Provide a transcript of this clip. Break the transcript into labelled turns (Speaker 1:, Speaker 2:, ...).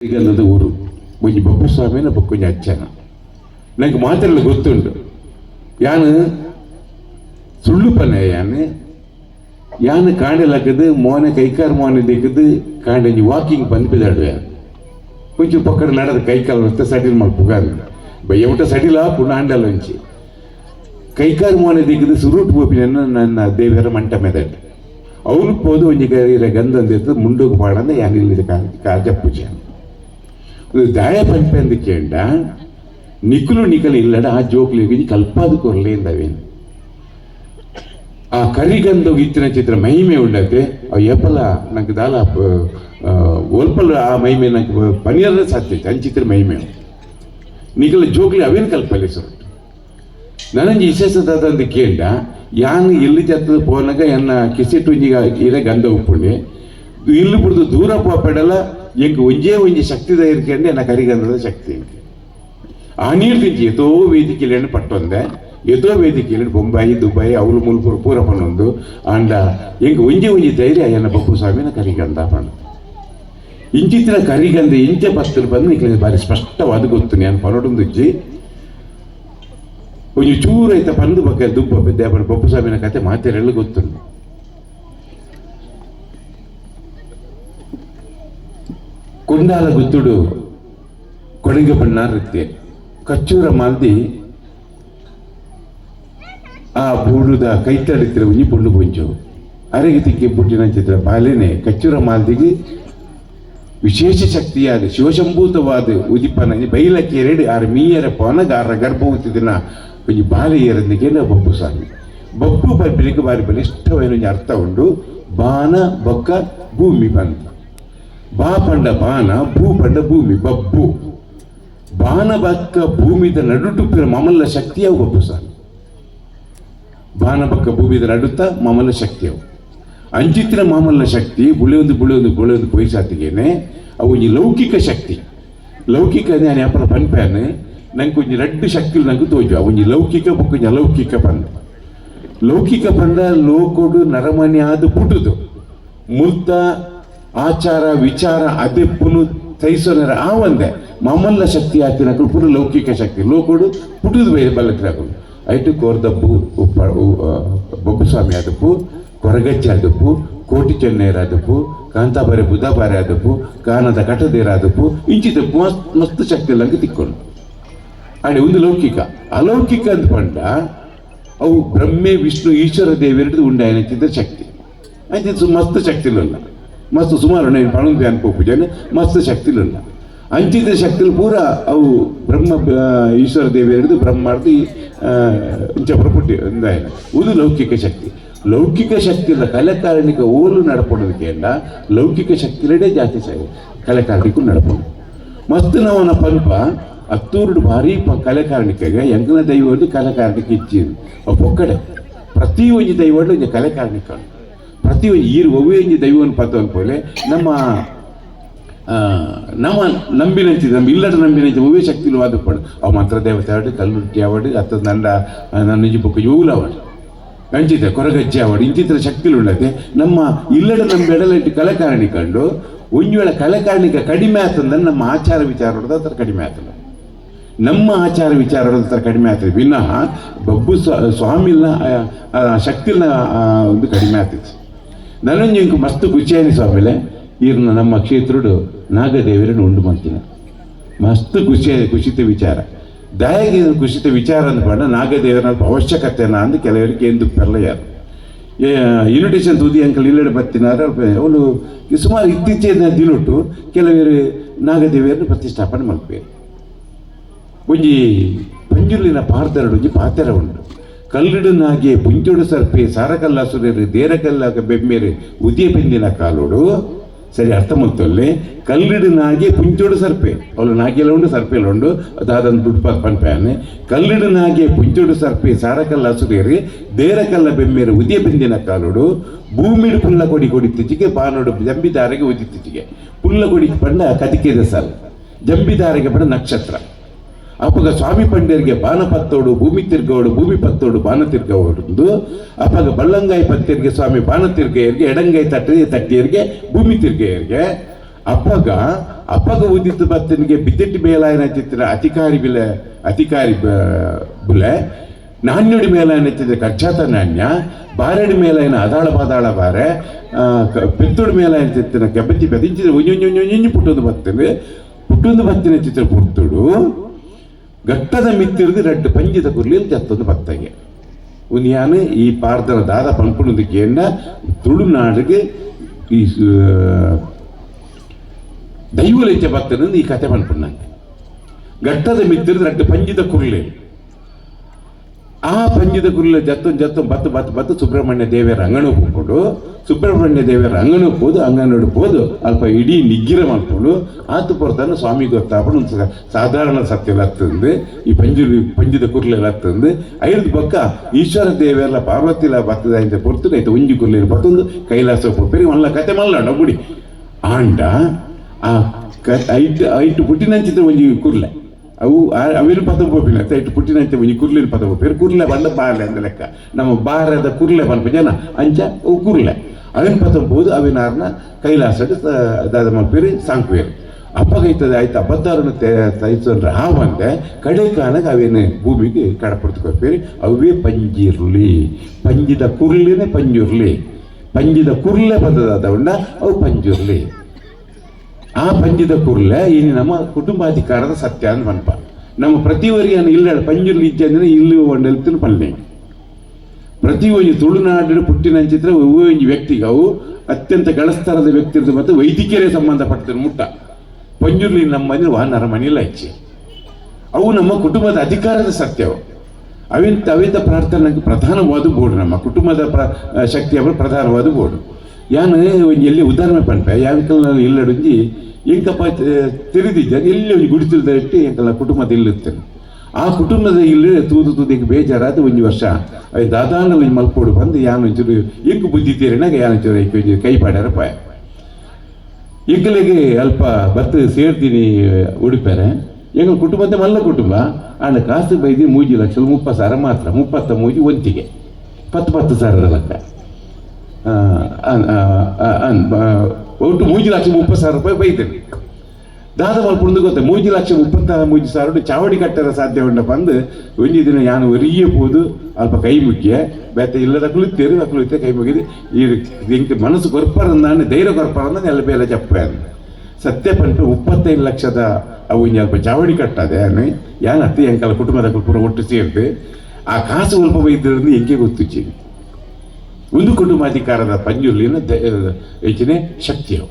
Speaker 1: ಅನ್ನೋದು ಊರು ಬುಂಜಿ ಬಪ್ಪುಸ್ವಾಮಿನ ಬುಕ್ಕುಂಜಿ ಅಚ್ಚನ ನನಗೆ ಮಾತ್ರಲ್ಲ ಗೊತ್ತುಂಟು ಯಾನು ಸುಳ್ಳು ಪನೆ ಯಾನು ಯಾನು ಕಾಂಡಲಾಕದು ಮೋನೆ ಕೈಕಾಲು ಮೋನೆ ದಿಕ್ಕದು ಕಾಂಡಂಜಿ ವಾಕಿಂಗ್ ಬಂದ್ಬಿದ್ದಾಡುವೆ ಕೊಂಚು ಪಕ್ಕದ ನಡೆದ ಕೈಕಾಲು ವಸ್ತು ಸಟಿಲ್ ಮಾಡಿ ಪುಗಾರು ಬಯ್ಯಮಟ ಸಟಿಲ ಪುಣ್ಣ ಹಂಡಲ್ ಒಂಚಿ ಕೈಕಾಲು ಮೋನೆ ದಿಕ್ಕದು ಸುರೂಟ್ ಬೋಪಿನನ್ನು ನನ್ನ ದೇವರ ಮಂಟ ಮೆದಡ್ ಅವನು ಹೋದು ಒಂಜಿ ಗಂಧಂದಿತ್ತು ಮುಂಡುಗು ಪಾಡಂದ ಯಾನಿಲ್ಲಿ ಕಾರ್ಯ ಪೂಜೆ ಕೇಂಡ ನಿಕ್ಕಲು ನಿಕಲು ಇಲ್ಲಡ ಆ ಜೋಕ್ಲಿ ಹೋಗಿ ಕಲ್ಪಾದು ಕೊರ್ಲೇಂದವೇನು ಆ ಕರಿಗಂಧ ಇತ್ತಿನ ಚಿತ್ರ ಮಹಿಮೆ ಉಂಡತೆ ಅವು ಏಪಲ ನಂಗೆ ದಾಲ ಒಲ್ಪಲ ಆ ಮಹಿಮೆ ನಂಗೆ ಪನಿಯರ ಸಾಧ್ಯ ಅಂಚಿತ್ರ ಮಹಿಮೆ ನಿಕಲ ಜೋಕ್ಲಿ ಅವೇನು ಕಲ್ಪಲೆ ಸರ್? ನನಗೆ ವಿಶೇಷದಾದಂದು ಕೇಂಡ ಯಾನ್ ಎಲ್ಲಿ ಜತ್ತದ ಪೋನಾಗ ಎನ್ನ ಕಿಸೆಟ್ ಇರ ಗಂಧ ಉಪ್ಪುಂಡೆ, ಇಲ್ಲಿ ಬಿಡ್ದು ದೂರ ಎಂಕ್ ಒಂಜೇ ಒಂಜಿ ಶಕ್ತಿದ ಇರ್ಕಂಡೆ ಎನ್ನ ಕರಿಗಂಧದ ಶಕ್ತಿ ಆ ನೀರು ತಿಂಚಿ ಎತೋ ವೇದಿಕೆಯಲ್ಲಿ ಪಟ್ಟೊಂದೆ ಎತೋ ವೇದಿಕೆಯಲ್ಲಿ ಬೊಂಬಾಯಿ ದುಬೈ ಅವಳು ಮುಲ್ಪುರ ಪೂರ ಪಣ್ಣೊಂದು, ಆಂಡ ಎಂಕ್ ಒಂಜಿ ಒಂಜಿ ಧೈರ್ಯ ಎನ್ನ ಬಪ್ಪು ಸ್ವಾಮಿನ ಕರಿಗಂದ ಪಣ್ಣ. ಇಂಚಿತ್ತಿನ ಕರಿಗಂದ ಇಂಚೆ ಪತ್ತಲು ಬಂದು ನಿಕ್ಲಿಗೆ ಬಾರಿ ಸ್ಪಷ್ಟವಾದ ಗೊತ್ತು ನಾನು ಪರಡೊಂದಿಜ್ಜಿ ಒಂಜಿ ಚೂರು ಐತ ಪಂದು ಬಗ್ಗೆ ದುಬ್ಬ ದೇವರ ಬಪ್ಪು ಸ್ವಾಮಿನ ಕತೆ ಮಾತೆರೆಲ್ಲ ಗೊತ್ತುಂಟು. ಕೊಂಡಾಲ ಗುತ್ತುಡು ಕೊಡಂಗೆ ಬಣ್ಣಾರುತ್ತೆ ಕಚ್ಚೂರ ಮಾಲ್ದಿ ಆ ಬೂಡುದ ಕೈತಡಿತ್ರ ಉಂಜಿ ಪುಂಡು ಪುಂಚು ಅರಗಿ ತಿಕ್ಕಿ ಪುಟ್ಟಿನ ಚಿತ್ರ ಬಾಲೆನೆ ಕಚ್ಚೂರ ಮಾಲ್ದಿಗೆ ವಿಶೇಷ ಶಕ್ತಿಯಾದ ಶಿವಶಂಭೂತವಾದ ಉದಿಪನ ಬೈಲಕ್ಕೆರಡು ಆರು ಮೀಯರ ಪವನಗ ಆರ ಗರ್ಭವತಿ ದಿನ ಒಂಜಿ ಬಾಲೆ ನಾವು ಬಪ್ಪು ಸ್ವಾಮಿ. ಬಪ್ಪು ಬರ್ಬಿಲಿಕ್ಕೆ ಬಾರಿ ಬಲಿ ಒಂಜಿ ಅರ್ಥ ಉಂಡು, ಬಾನ, ಬೊಕ್ಕ, ಭೂಮಿ ಬಂತ. ಬಾ ಪಂಡ ಬಾನ ಭೂ ಪಂಡ ಭೂಮಿ, ಬಬ್ಬು. ಬಾನ ಬಕ್ಕ ಭೂಮಿದ ನಡುಟುಪ್ಪಿನ ಮಮಲ್ಲ ಶಕ್ತಿಯವು ಬಬ್ಬು ಸ್ವಾಮಿ. ಬಾನ ಬಕ್ಕ ಭೂಮಿದ ನಡುತ್ತ ಮಮಲ್ಲ ಶಕ್ತಿಯವು ಅಂಚಿತ್ತಿನ ಮಾಮಲ್ಲ ಶಕ್ತಿ, ಬುಳೆಯೊಂದು ಬುಳೆಯೊಂದು ಬುಳೆಯೊಂದು ಪೊಯ್ಸಾತಿಗೇನೆ ಅವು ಈ ಲೌಕಿಕ ಶಕ್ತಿ. ಲೌಕಿಕ ನಾನು ಯಾಪಲ ಪನ್ಪೇನೆ ನಂಗೆ ಕೊಂಚ ರಡ್ಡು ಶಕ್ತಿ ನಂಗೆ ತೋಜು ಒಂಜಿ ಲೌಕಿಕ ಬೊಕ್ಕ ಅಲೌಕಿಕ ಪಂಡ. ಲೌಕಿಕ ಪಂಡ ಲೋಕೋಡು ನರಮನೆ ಆದು ಪುಟುದು. ಮುಲ್ತ ಆಚಾರ ವಿಚಾರ ಅದೆಪ್ಪುನು ತೈಸೋನರ ಆ ಒಂದೇ. ಮಮಲ್ಲ ಶಕ್ತಿ ಆತಿನ ಪುರು ಲೌಕಿಕ ಶಕ್ತಿ. ಲೋಕೊಡು ಪುಟುದು ಬೇರೆ ಬಲ್ಲಕ್ರಾಗಲು ಐಟು ಕೋರ್ದಪ್ಪು ಉಪ್ಪ ಉ- ಆ, ಬೊಬ್ಬುಸ್ವಾಮಿ ಆದಪ್ಪು ಕೊರಗಜ್ಜೆ ಆದಪ್ಪು ಕೋಟಿ ಚೆನ್ನೈರ ಆದಪ್ಪು ಕಾಂತಾಬಾರೆ ಬುಧಬಾರೆ ಆದಪ್ಪು ಕಾನದ ಕಟದೇರ ಆದಪ್ಪು ಇಂಚಿದ ಮಸ್ತ್ ಮಸ್ತ್ ಶಕ್ತಿ ಎಲ್ಲ ತಿಕ್ಕೊಂಡು. ಆಡೆ ಒಂದು ಲೌಕಿಕ. ಅಲೌಕಿಕ ಅಂತ ಪಂಡ ಅವು ಬ್ರಹ್ಮೆ ವಿಷ್ಣು ಈಶ್ವರ ದೇವೆರಡು ಉಂಡಾಯನಚಿದ್ದ ಶಕ್ತಿ. ಅಂಚಿದ ಮಸ್ತ್ ಶಕ್ತಿಲಲ್ಲ ಮಸ್ತ್ ಸುಮಾರು నేను ಅನ್ಕೋಪು ಜನ ಮಸ್ತ್ ಶಕ್ತಿಲಲ್ಲ. ಅಂಚಿದ ಶಕ್ತಿಲು ಪೂರ ಅವು ಬ್ರಹ್ಮ ಈಶ್ವರ ಹಿಡಿದು ಬ್ರಹ್ಮಾರ್ತಿ ಇಂಚ ಪ್ರಪುಟ್ಟಿ ಅಂದಾಯನ ಇದು ಲೌಕಿಕ ಶಕ್ತಿ. ಲೌಕಿಕ ಶಕ್ತಿಲ ಕಲೆಕಾರಣಿಕ ಓಲು ನಡಪಡೋದಕ್ಕೆ ಲೌಕಿಕ ಶಕ್ತಿಲೇ ಜಾಸ್ತಿ ಸಾಯಿ ಕಲೆಕಾರಣಿಗೂ ನಡಪಡು ಮಸ್ತ್ ನವನ ಪಲ್ಪ ಹತ್ತೂರು ಭಾರಿ ಪ ಕಲೆಕಾರಣಿಕೆಗೆ ಎಂಕನ ದೈವಡು ಕಲೆಕಾರಣಿಕೆ ಇಚ್ಚಿರು ಅವು ಪೊಕ್ಕಡೆ ಪ್ರತಿ ಒಂದು ದೈವಡು ಒಂದು ಕಲೆಕಾರಣಿಕ. ಪ್ರತಿ ಈರು ಒವ್ವೇ ಒಂಜಿ ದೈವವನ್ನು ಅನ್ಪೋಲೆ ನಮ್ಮ ಆ, ನಮ್ಮ ನಂಬಿನಂಚಿ ನಮ್ಮ ಇಲ್ಲದ ನಂಬಿನಂಚಿ ಒವ್ವೇ ಶಕ್ತಿಲು ವಾದಪಡು ಅವ ಮಾತ್ರ ದೇವತೆ ಆವಡು ಕಲ್ಲುಟ್ಟಿ ಆವಡು ಅತ್ತ ನಂಡ ನನ್ನ ನಿಜ ಬುಕ್ಕ ಇವುಲ ಆವಡು. ಕಂಚಿತ ಕೊರಗಜ್ಜೆ ಇಂಚಿತ್ರ ಶಕ್ತಿಲು ಉಳ್ಳದೆ ನಮ್ಮ ಇಲ್ಲದ ನಮ್ಮ ಬೆಡಲಂಟಿ ಕಲೆಕಾರಣಿ ಕಂಡು ಒಂದು ವೇಳೆ ಕಲೆಕಾರಣಿಕ ಕಡಿಮೆ ಆತಂದ್ರೆ ನಮ್ಮ ಆಚಾರ ವಿಚಾರ ಹತ್ರ ಕಡಿಮೆ ಆತಲ್ಲ ನಮ್ಮ ಆಚಾರ ವಿಚಾರ ಹತ್ರ ಕಡಿಮೆ ಆಗ್ತದೆ ವಿನಃ ಬಬ್ಬು ಸ್ವ ಸ್ವಾಮಿನ ಶಕ್ತಿನ ಒಂದು ಕಡಿಮೆ ಆಗ್ತೈತಿ ನನಂಜು ಇಂಕ ಮಸ್ತ್ ಖುಷಿಯಾನಿ ಸ್ವಾಮಿಲೆ, ಇರ್ನ ನಮ್ಮ ಕ್ಷೇತ್ರಡು ನಾಗದೇವರನ್ನು ಉಂಡು ಮಾಡ್ತೀನಿ ಮಸ್ತ್ ಖುಷಿ ಖುಷಿತ ವಿಚಾರ. ದಯಾಗಿ ಖುಷಿತ ವಿಚಾರ ಅಂದ್ಕೊಂಡ ನಾಗದೇವರ ಅವಶ್ಯಕತೆನ ಅಂದು ಕೆಲವರಿಗೆ ಎಂದು ಪೆರ್ಲಯ್ಯಾರು. ಇನ್ವಿಟೇಷನ್ ತುದಿ ಅಂಕಲ್ ಇಲ್ಲಡೆ ಬರ್ತಿನಾರ ಅವಳು ಸುಮಾರು ಇತ್ತೀಚಿನ ದಿನೊಟ್ಟು ಕೆಲವರು ನಾಗದೇವಿಯನ್ನು ಪ್ರತಿಷ್ಠಾಪನೆ ಮಾಡ್ಬೇಕು. ಒಂಜಿ ಪಂಜುಲಿನ ಪಾರ್ದರಡು ಒಂಜಿ ಪಾತೆರ ಉಂಡು ಕಲ್ಲಿಡುನಾಗೆ ಪುಂಚುಡು ಸರ್ಪೆ ಸಾರಕಲ್ಲ ಸುರೇರಿ ದೇರಕಲ್ಲಾಗ ಬೆಮ್ಮೇರಿ ಉದಿಯ ಕಾಲೋಡು. ಸರಿ, ಅರ್ಥ ಮಾಡ್ತೊಲ್ಲೆ ಕಲ್ಲಿಡುನಾಗೆ ಪುಂಚೋಡು ಸರ್ಪೆ. ಅವಳು ನಾಗೆಲ್ಲ ಉಂಡು ಸರ್ಪೆಲ್ಲ ಉಂಡು ಅದಾದೊಂದು ದುಡ್ಡು ಪನ್ಪೇನೆ ಕಲ್ಲಿಡುನಾಗೆ ಪುಂಚೋಡು ಸರ್ಪೆ ಸಾರಕಲ್ಲ ಸುರೇರಿ ದೇರಕಲ್ಲ ಬೆಮ್ಮೆರೆ ಉದಿಯ ಬೆಂದಿನ ಕಾಲೋಡು. ಭೂಮಿಡು ಪುಲ್ಲ ಕೊಡಿ ಕೊಡಿತ್ತೀಚಿಗೆ ಬಾನೋಡು ಜಂಬಿದಾರಿಗೆ ಉದಿತ್ತೀಚಿಗೆ ಪುಲ್ಲ ಕೊಡಿ ಪಂಡ ಕದಿಕೆದ ಸಾಲ. ಜಂಬಿದಾರಿಗೆ ಪಂಡ ನಕ್ಷತ್ರ. ಅಪ್ಪಗ ಸ್ವಾಮಿ ಪಂಡ್ಯರಿಗೆ ಬಾನ ಪತ್ತೋಡು, ಭೂಮಿ ತಿರ್ಗೋಡು ಭೂಮಿ ಪತ್ತೋಡು ಬಾನ ತಿರ್ಗವಡು ಅಪ್ಪಗ ಬಳ್ಳಂಗಾಯಿ ಪತ್ತಿಯರಿಗೆ ಸ್ವಾಮಿ ಬಾನ ತಿರ್ಗೆಯರಿಗೆ ಎಡಂಗೈ ತಟ್ಟಿ ತಟ್ಟಿಯರಿಗೆ, ಭೂಮಿ ತಿರ್ಗೆಯರಿಗೆ. ಅಪ್ಪಗ ಅಪ್ಪಗ ಉದಿತ ಬತ್ತನಿಗೆ ಬಿದ್ದಿಟ್ಟು ಚಿತ್ರ ಅಧಿಕಾರಿ ಬಿಲೆ, ಅಧಿಕಾರಿ ಬುಲೆ, ನಾಣ್ಯಡಿ ಮೇಲಾಯನ ಚಿತ್ರ ಕಚ್ಚಾತ ನಾಣ್ಯ, ಬಾರಡಿ ಮೇಲಾಯನ ಅದಾಳ ಪಾದಾಳ ಬಾರೆ ಪೆತ್ತುಡು ಚಿತ್ರ ಕೆಬ್ಬತ್ತಿ ಬೆದಿಂಚಿದ್ರೆ ಒಂಜೊಂಜೊಂಜೊಂಜಿ ಪುಟ್ಟೊಂದು ಬತ್ತನೆ ಪುಟ್ಟೊಂದು ಬತ್ತಿನ ಚಿತ್ರ ಪುರ್ತುಡು ಗಟ್ಟದ ಮಿತ್ತಿರ್ದು ರಡ್ಡು ಪಂಜಿದ ಕುರ್ಲಿಲ್ ಜತ್ತೊಂದು ಬತ್ತಗೆ ಉನಿಯಾನು ಈ ಪಾರ್ದನ ದಾದ ಪಂಪುಣದಕ್ಕೆ ತುಳುನಾಡಿಗೆ ಈ ಸ- ದೈವಲೆಚ್ಚ ಭಕ್ತನಿಂದ ಈ ಕತೆ ಪಂಪುಣ್ಣಂಗೆ ಗಟ್ಟದ ಮಿತ್ತಿರ್ದು ರಡ್ಡು ಪಂಜಿದ ಕುರ್ಲೆ ಆ ಪಂಜಿದ ಕುರ್ಲೆ ಜತ್ತು ಜತ್ತು ಬತ್ತು ಬತ್ತು ಬತ್ತು ಸುಬ್ರಹ್ಮಣ್ಯ ದೇವರ ಅಂಗಣ ಹೋಗ್ಕೊಂಡು ಸುಬ್ರಹ್ಮಣ್ಯ ದೇವರ ಅಂಗಣ ಹೋದು ಅಂಗನೋಡು ಹೋದು ಅಲ್ಪ ಇಡೀ ನಿಗ್ಗಿರ ಮಾಡ್ಕೊಂಡು ಆತು ಪೊರ್ತಾನ ಸ್ವಾಮಿ ಗೊತ್ತಾಪಡು ಒಂದು ಸ- ಸಾಧಾರಣ ಸತ್ಯಲ ಹತ್ತಂದು ಈ ಪಂಜು ಪಂಜಿದ ಕುರ್ಲೆಲ್ಲ ಹತ್ತಂದು ಐದು ಪಕ್ಕ ಈಶ್ವರ ದೇವೆಲ್ಲ ಪಾರ್ವತಿಲ ಬತ್ತದ ಅಂತ ಪೊರ್ತು ಐತೆ ಒಂಜಿ ಕುರ್ಲೆ ಬತ್ತೊಂದು ಕೈಲಾಸ ಪೊಪ್ಪೇರಿ ಮಲ್ಲ ಕತೆ ಮಲ್ಲ ಗುಡಿ ಆಂಡ ಆ ಕ ಐಟ್ ಐಟ್ ಪುಟ್ಟಿನಂಚಿತ ಒಂಜಿ ಕುರ್ಲೆ ಅವು, ಆ- ಅವಿನ ಪದ ಬೋಪಿನ ಐಟ್ ಪುಟ್ಟಿನಂಚ ಒಂಜಿ ಕುರ್ಲಿನ ಪದ ಬೋಪಿರು ಕುರ್ಲೆ ಬಂದ ಬಾರ್ಲೆ ಅಂದ ಲೆಕ್ಕ. ನಮ್ಮ ಬಾರದ ಕುರ್ಲೆ ಬಂಪ ಜನ ಅಂಚ ಅವು ಕುರ್ಲೆ. ಅವಿನ ಪದ ಬೋದು ಅವಿನಾರ್ನ ಕೈಲಾಸದ ದಾದ ಮಲ್ಪೇರಿ ಸಾಂಕ್ವೇರಿ. ಅಪ್ಪಗೈತದ, ಆಯ್ತು ಅಬದ್ಧಾರನ್ನು ತೈಸೊಂಡ್ರೆ ಆ ಬಂದೆ ಕಡೆ ಕಾಲಗ ಅವೇನು ಭೂಮಿಗೆ ಕಡಪಡ್ತುಕೊಪ್ಪೇರಿ ಅವೇ ಪಂಜಿರ್ಲಿ. ಪಂಜಿದ ಕುರ್ಲಿನೇ ಪಂಜುರ್ಲಿ. ಪಂಜಿದ ಕುರ್ಲೆ ಪದದ ಉಂಡ ಅವು ಪಂಜುರ್ಲಿ. ಆ ಪಂಜದ ಕುರ್ಲೆ ಇಲ್ಲಿ ನಮ್ಮ ಕುಟುಂಬಾಧಿಕಾರದ ಸತ್ಯ ಅಂತ ಮನಪ. ನಮ್ಮ ಪ್ರತಿವರಿಯನ್ನು ಇಲ್ಲ ಪಂಜುರ್ಲಿ ಇಜ್ಜೆ ಅಂದ್ರೆ ಇಲ್ಲಿ ಒಂಡೆಲ್ತಿನ ಪಲ್ಲೆ ಪ್ರತಿ ಒಂದು ತುಳುನಾಡಿನ ಪುಟ್ಟಿನ ಚಿತ್ರ ಒಂದು ವ್ಯಕ್ತಿಗೆ ಅವು ಅತ್ಯಂತ ಗಳಸ್ತರದ ವ್ಯಕ್ತಿ ಇರ್ತದೆ ಮತ್ತು ವೈದ್ಯಕೀಯ ಸಂಬಂಧಪಟ್ಟಿದ ಮುಟ್ಟ. ಪಂಜುರ್ಲಿ ನಮ್ಮ ಮನೆ ವಾಹನರ ಮನೆಯಲ್ಲ ಹೆಚ್ಚೆ ಅವು ನಮ್ಮ ಕುಟುಂಬದ ಅಧಿಕಾರದ ಸತ್ಯವು. ಅವಿಂತ ಅವಿಂತ ಪ್ರಾರ್ಥನೆಗೆ ಪ್ರಧಾನವಾದ ಬೋರ್ಡು ನಮ್ಮ ಕುಟುಂಬದ ಪ್ರ ಶಕ್ತಿಯ ಪ್ರಧಾನವಾದ ಬೋರ್ಡು. ಯಾನು ಒಂಜಿ ಎಲ್ಲಿ ಉದಾಹರಣೆ ಪಂಪೆ ಇಲ್ಲ ಇಲ್ಲಡುಂಜಿ ಎಂಕಪ್ಪ ತಿರುದಿದ್ದ ಎಲ್ಲಿ ಒಂದು ಗುಡಿತಿಲ್ದ ಇಟ್ಟು ಎಂಕಲ್ಲ ಕುಟುಂಬದ ಇಲ್ಲಿರ್ತೇನೆ ಆ ಕುಟುಂಬದ ಇಲ್ಲಿ ತೂದು ತೂದಿಗೆ ಬೇಜಾರಾದ ಒಂದು ವರ್ಷ. ಅದು ದಾದಾನ ಒಂದು ಮಲ್ಪೋಡು ಬಂದು ಯಾನೊಂಚೂರು ಎಂಕ್ ಬುದ್ಧಿ ತೀರಿನಾಗ ಯಾನೊಂಚೂರು ಒಂಚೂರು ಕೈ ಪಾಡ್ಯಾರ ಪಾಯ. ಎಂಕಲಿಗೆ ಅಲ್ಪ ಬತ್ತು ಸೇರ್ತೀನಿ ಉಡುಪೇರೆ. ಎಂಗ ಕುಟುಂಬದ ಮಲ್ಲ ಕುಟುಂಬ. ಆಂಡ ಕಾಸು ಬೈದಿ ಮೂಜಿ ಲಕ್ಷ ಮುಪ್ಪತ್ತು ಸಾವಿರ ಮಾತ್ರ, ಮುಪ್ಪತ್ತ ಮೂಜಿ ಒಂತಿಗೆ ಪತ್ತು ಪತ್ತು ಸಾವಿರದ ಬ- ಒಟ್ಟು ಮೂಜಿ ಲಕ್ಷ ಮುಪ್ಪತ್ತು ಸಾವಿರ ರೂಪಾಯಿ ಬೈತೇನೆ ದಾದ ಮಲ್ಪುಂದು ಗೊತ್ತ? ಮೂಜಿ ಲಕ್ಷ ಮುಪ್ಪತ್ತ ಮೂಜಿ ಸಾವಿರ ಚಾವಡಿ ಕಟ್ಟರ ಸಾಧ್ಯ ಉಂಡ ಬಂದು ಒಂಜಿ ದಿನ ಯಾನು ಒರಿಯ ಪೋದು, ಅಲ್ಪ ಕೈ ಮುಖ್ಯ ಬೇತೆ ಇಲ್ಲದ ಕುಳಿತೇರು ಆ ಕುಳಿತೆ ಕೈ ಮುಗಿದು. ಈ ಎಂಕ್ ಮನಸ್ಸು ಕೊರ್ಪರಂದಾನೆ, ಧೈರ್ಯ ಕೊರ್ಪರಂದ ಎಲ್ಲ ಬೇಲೆ ಜಪ್ಪೆ ಅಂದ. ಸತ್ಯ ಪಂಟು ಮುಪ್ಪತ್ತೈದು ಲಕ್ಷದ ಅವು ಒಂಜಿ ಅಲ್ಪ ಚಾವಡಿ ಕಟ್ಟದೆ ಅನ್ನ. ಯಾನ್ ಅತ್ತೆ ಎಂಕಲ ಕುಟುಂಬದ ಪೂರ ಒಟ್ಟು ಸೇರಿದು. ಆ ಕಾಸು ಸ್ವಲ್ಪ ಬೈದಿರೋದು ಎಂಗೆ ಗೊತ್ತಿಚ್ಚಿ ಒಂದು ಕುಟುಂಬಾಧಿಕಾರದ ಪಂಜುರ್ಲಿನ ಹೆಚ್ಚಿನ ಶಕ್ತಿಯವು